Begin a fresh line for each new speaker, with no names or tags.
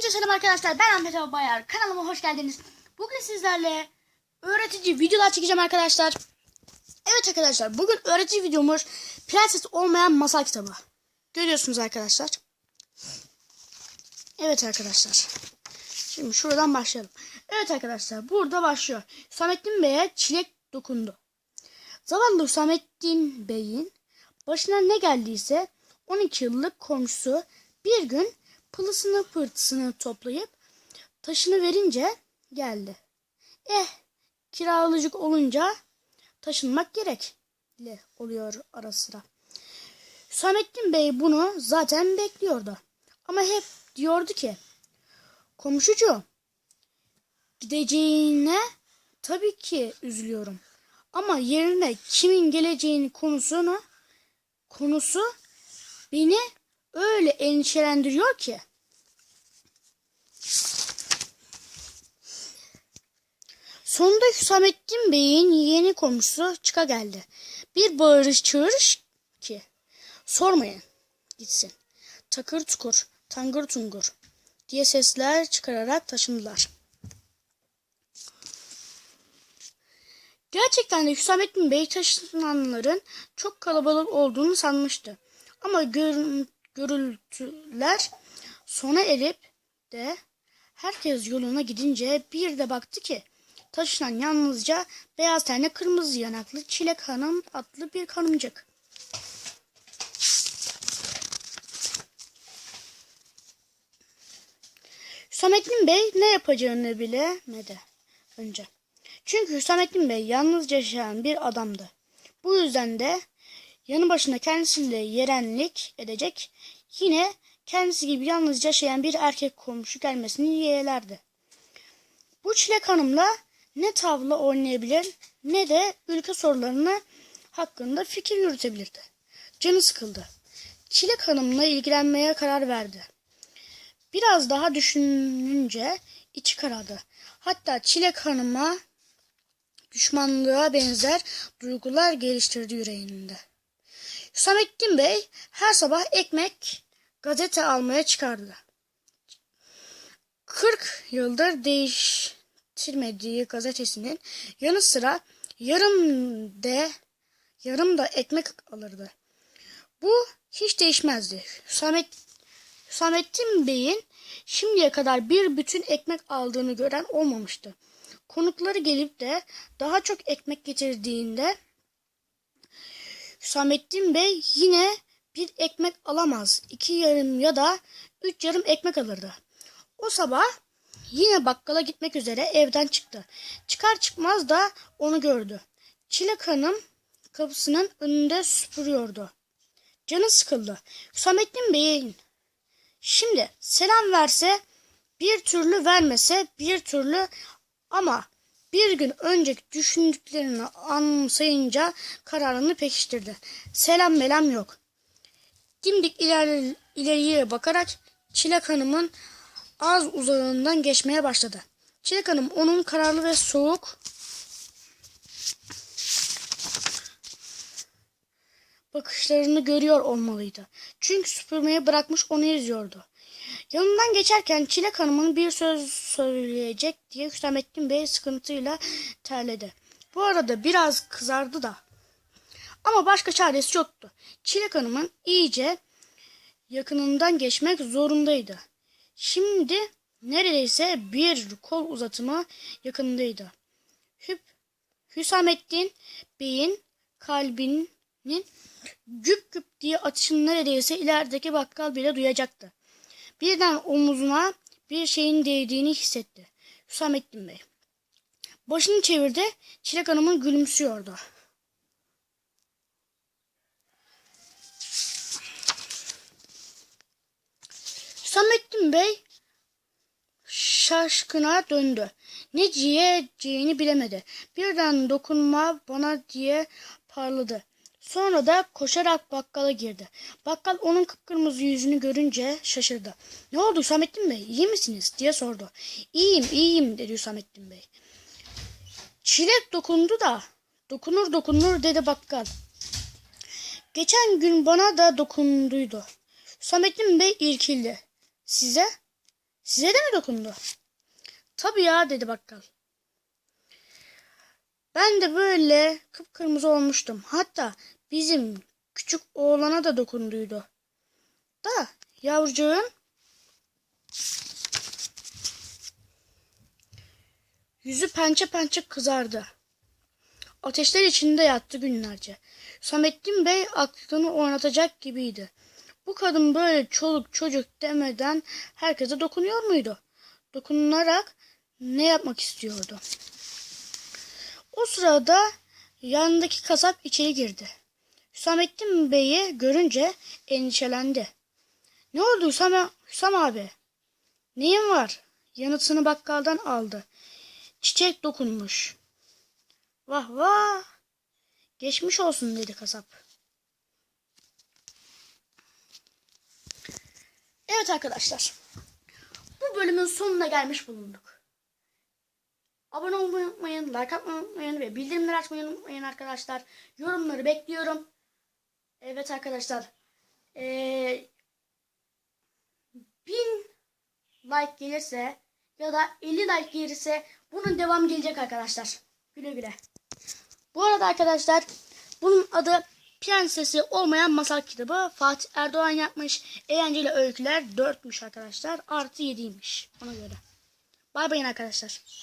Hepinize selam arkadaşlar. Ben Ahmet Abi Bayar. Kanalıma hoş geldiniz. Bugün sizlerle öğretici videolar çekeceğim arkadaşlar. Evet arkadaşlar bugün öğretici videomuz Prenses Olmayan Masal Kitabı. Görüyorsunuz arkadaşlar. Evet arkadaşlar. Şimdi şuradan başlayalım. Evet arkadaşlar burada başlıyor. Hüsamettin Bey'e çilek dokundu. Zavallı Hüsamettin Bey'in başına ne geldiyse 12 yıllık komşusu bir gün pılısını pırtısını toplayıp taşını verince geldi. Eh kiralıcık olunca taşınmak gerekli oluyor ara sıra. Hüsamettin Bey bunu zaten bekliyordu. Ama hep diyordu ki komşucuğum gideceğine tabii ki üzülüyorum. Ama yerine kimin geleceğini konusunu konusu beni öyle endişelendiriyor ki. Sonunda Hüsamettin Bey'in yeni komşusu çıka geldi. Bir bağırış çağırış ki. Sormayın gitsin. Takır tukur, tangır tungur diye sesler çıkararak taşındılar. Gerçekten de Hüsamettin Bey taşınanların çok kalabalık olduğunu sanmıştı. Ama gör, görüntüler sona erip de herkes yoluna gidince bir de baktı ki taşınan yalnızca beyaz tenli kırmızı yanaklı Çilek Hanım adlı bir hanımcık. Hüsamettin Bey ne yapacağını bilemedi önce. Çünkü Hüsamettin Bey yalnız yaşayan bir adamdı. Bu yüzden de yanı başında kendisiyle yerenlik edecek yine kendisi gibi yalnız yaşayan bir erkek komşu gelmesini yeğlerdi. Bu Çilek Hanım'la ne tavla oynayabilir ne de ülke sorularını hakkında fikir yürütebilirdi. Canı sıkıldı. Çilek Hanım'la ilgilenmeye karar verdi. Biraz daha düşününce içi karadı. Hatta Çilek Hanım'a düşmanlığa benzer duygular geliştirdi yüreğinde. Hüsamettin Bey her sabah ekmek, gazete almaya çıkardı. 40 yıldır değiştirmediği gazetesinin yanı sıra yarım de yarım da ekmek alırdı. Bu hiç değişmezdi. Hüsamet, Hüsamettin Bey'in şimdiye kadar bir bütün ekmek aldığını gören olmamıştı. Konukları gelip de daha çok ekmek getirdiğinde Hüsamettin Bey yine bir ekmek alamaz. iki yarım ya da üç yarım ekmek alırdı. O sabah yine bakkala gitmek üzere evden çıktı. Çıkar çıkmaz da onu gördü. Çilek Hanım kapısının önünde süpürüyordu. Canı sıkıldı. Hüsamettin Bey'in şimdi selam verse bir türlü vermese bir türlü ama bir gün önceki düşündüklerini anımsayınca kararını pekiştirdi. Selam melam yok. Dimdik ileri, ileriye bakarak Çilek Hanım'ın az uzağından geçmeye başladı. Çilek Hanım onun kararlı ve soğuk bakışlarını görüyor olmalıydı. Çünkü süpürmeyi bırakmış onu izliyordu. Yanından geçerken Çilek Hanım'ın bir söz söyleyecek diye Hüsamettin Bey sıkıntıyla terledi. Bu arada biraz kızardı da. Ama başka çaresi yoktu. Çilek Hanım'ın iyice yakınından geçmek zorundaydı. Şimdi neredeyse bir kol uzatımı yakındaydı. Hüp, Hüsamettin Bey'in kalbinin güp güp diye atışını neredeyse ilerideki bakkal bile duyacaktı. Birden omuzuna bir şeyin değdiğini hissetti. Hüsamettin Bey. Başını çevirdi. Çilek Hanım'ın gülümsüyordu. Hüsamettin Bey şaşkına döndü. Ne diyeceğini bilemedi. Birden dokunma bana diye parladı. Sonra da koşarak bakkala girdi. Bakkal onun kıpkırmızı yüzünü görünce şaşırdı. Ne oldu Hüsamettin Bey? İyi misiniz? diye sordu. İyiyim, iyiyim dedi Hüsamettin Bey. Çilek dokundu da dokunur dokunur dedi bakkal. Geçen gün bana da dokunduydu. Hüsamettin Bey irkildi. Size? Size de mi dokundu? Tabii ya dedi bakkal. Ben de böyle kıpkırmızı olmuştum. Hatta bizim küçük oğlana da dokunduydu. Da yavrucağın yüzü pençe pençe kızardı. Ateşler içinde yattı günlerce. Samettin Bey aklını oynatacak gibiydi. Bu kadın böyle çoluk çocuk demeden herkese dokunuyor muydu? Dokunarak ne yapmak istiyordu? O sırada yanındaki kasap içeri girdi. Hüsamettin Bey'i görünce endişelendi. Ne oldu Hüsam, Hüsam abi? Neyin var? Yanıtını bakkaldan aldı. Çiçek dokunmuş. Vah vah. Geçmiş olsun dedi kasap. Evet arkadaşlar. Bu bölümün sonuna gelmiş bulunduk. Abone olmayı unutmayın, like atmayı unutmayın ve bildirimleri açmayı unutmayın arkadaşlar. Yorumları bekliyorum. Evet arkadaşlar. Ee, bin like gelirse ya da 50 like gelirse bunun devamı gelecek arkadaşlar. Güle güle. Bu arada arkadaşlar bunun adı Prensesi Olmayan Masal Kitabı. Fatih Erdoğan yapmış. Eğlenceli öyküler 4'müş arkadaşlar. Artı 7'ymiş. Ona göre. Bay bayın arkadaşlar.